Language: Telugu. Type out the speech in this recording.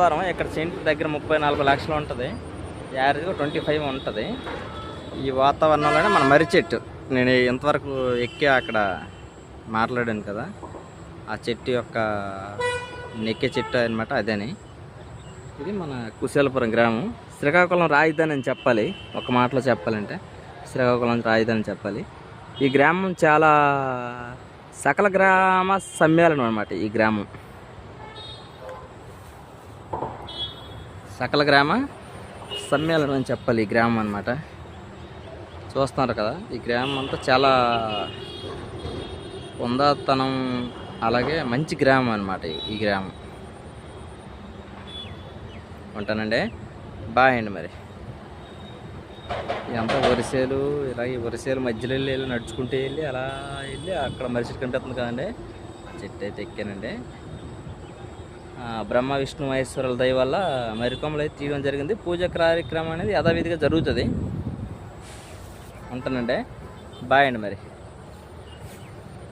వారం ఇక్కడ సెంట్ దగ్గర ముప్పై నాలుగు లక్షలు ఉంటుంది. యావరేజ్గా ట్వంటీ ఫైవ్ ఉంటుంది. ఈ వాతావరణంలోనే మన మర్రి చెట్టు నేను ఇంతవరకు ఎక్కి అక్కడ మాట్లాడాను కదా. ఆ చెట్టు యొక్క నెక్కే చెట్టు అనమాట అదేని. ఇది మన కుశాలపురం గ్రామం. శ్రీకాకుళం రాజధాని అని చెప్పాలి. ఒక మాటలో చెప్పాలంటే శ్రీకాకుళం రాజధాని అని చెప్పాలి. ఈ గ్రామం చాలా సకల గ్రామ సమ్మేళనం అనమాట ఈ గ్రామం. సకల గ్రామ సమ్మేళనం అని చెప్పాలి ఈ గ్రామం అనమాట చూస్తున్నారు కదా ఈ గ్రామం అంతా చాలా ఉందాతనం అలాగే మంచి గ్రామం అనమాట ఈ గ్రామం. ఉంటానండి. బాయ్ అండి మరి. ఇదంతా వరిసేలు ఇలాగే వరిసేలు మధ్యలో వెళ్ళి వెళ్ళి నడుచుకుంటూ వెళ్ళి అలా వెళ్ళి అక్కడ మరిచెట్టు కనిపిస్తుంది కదండి. చెట్టు అయితే ఎక్కానండి. బ్రహ్మ విష్ణు మహేశ్వరుల దయ వల్ల మరికొమ్మలు అయితే తీయడం జరిగింది. పూజ కార్యక్రమం అనేది యథావిధిగా జరుగుతుంది. ఉంటానండి బాయ్ అండి మరి.